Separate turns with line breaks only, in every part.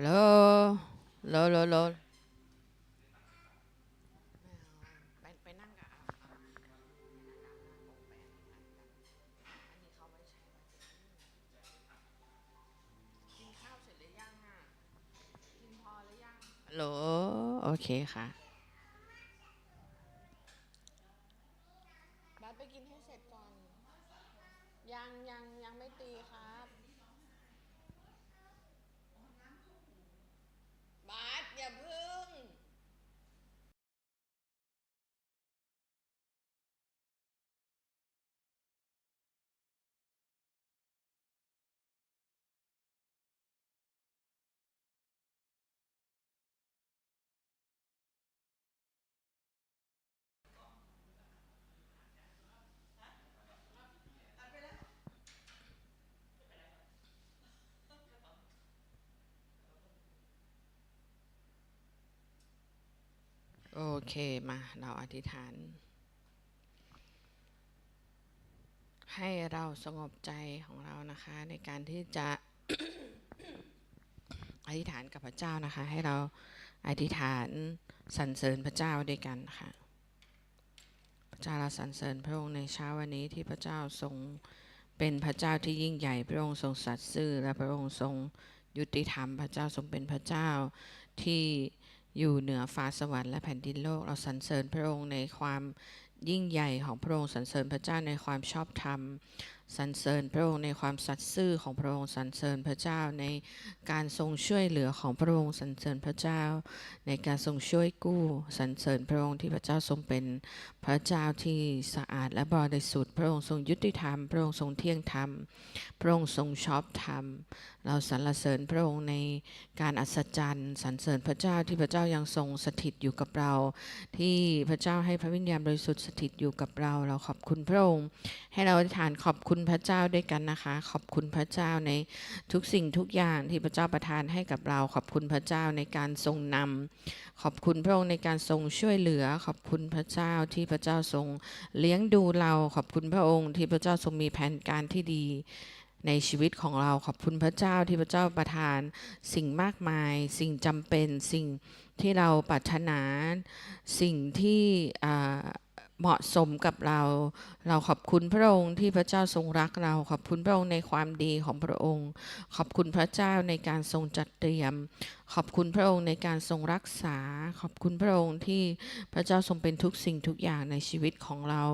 ฮัลโหลโหลโหลโหลไปนั่งกับอาอันนี้เขาไว้ใช้กินข้าวเสร็จหรือยังอะกินพอหรือยังลโหลโอเคค่ะบัสไปกินให้เสร็จก่อน ยังยังยังไม่ตีครับ โอเคมาเราอธิษฐาน ให้เราสงบใจของเรานะคะ ในการที่จะอธิษฐานกับพระเจ้านะคะ ให้เราอธิษฐานสรรเสริญพระเจ้าด้วยกันค่ะ พระเจ้าเราสรรเสริญพระองค์ในเช้าวันนี้ที่พระเจ้าทรงเป็นพระเจ้าที่ยิ่งใหญ่พระองค์ทรงสัตย์ซื่อ และพระองค์ทรงยุติธรรม พระเจ้าทรงเป็นพระเจ้าที่ อยู่เหนือฟ้าสวรรค์และแผ่นดินโลก เราสรรเสริญพระองค์ในความยิ่งใหญ่ของพระองค์สรรเสริญพระเจ้าในความชอบธรรม สรรเสริญพระองค์ในความสัตย์ซื่อของพระองค์สรรเสริญพระเจ้าในการทรงช่วยเหลือของพระองค์สรรเสริญพระเจ้า ในการทรงช่วยกู้สรรเสริญพระองค์ที่พระเจ้าทรงเป็นพระเจ้าที่สะอาดและบริสุทธิ์พระองค์ทรงยุติธรรม พระองค์ทรงเที่ยงธรรม พระองค์ทรงชอบธรรม เราสรรเสริญพระองค์ในการอัศจรรย์สรรเสริญพระเจ้าที่พระเจ้ายังทรงสถิตอยู่กับเรา ที่พระเจ้าให้พระวิญญาณบริสุทธิ์สถิตอยู่กับเรา เราขอบคุณพระองค์ให้เราอธิษฐานขอบคุณพระเจ้าด้วยกันนะคะ ขอบคุณพระเจ้าในทุกสิ่งทุกอย่างที่พระเจ้าประทานให้กับเรา ขอบคุณพระเจ้าในการทรงนำขอบคุณพระองค์ในการทรงช่วยเหลือ ขอบคุณพระเจ้าที่พระเจ้าทรงเลี้ยงดูเรา ขอบคุณพระองค์ที่พระเจ้าทรงมีแผนการที่ดีในชีวิตของเราขอบคุณพระเจ้าที่พระเจ้าประทาน สิ่งมากมาย สิ่งจำเป็น สิ่งที่เราปรารถนา สิ่งที่อ่า เหมาะสมกับเรา เราขอบคุณพระองค์ที่พระเจ้าทรงรักเรา ขอบคุณพระองค์ในความดีของพระองค์ ขอบคุณพระเจ้าในการทรงจัดเตรียม ขอบคุณพระองค์ในการทรงรักษา ขอบคุณพระองค์ที่พระเจ้าทรงเป็นทุกสิ่งทุกอย่างในชีวิตของเรา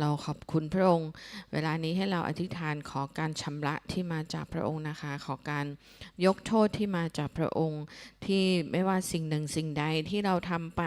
เราขอบคุณพระองค์ เวลานี้ให้เราอธิษฐานขอการชำระที่มาจากพระองค์นะคะ ขอการยกโทษที่มาจากพระองค์ ที่ไม่ว่าสิ่งหนึ่งสิ่งใดที่เราทำไป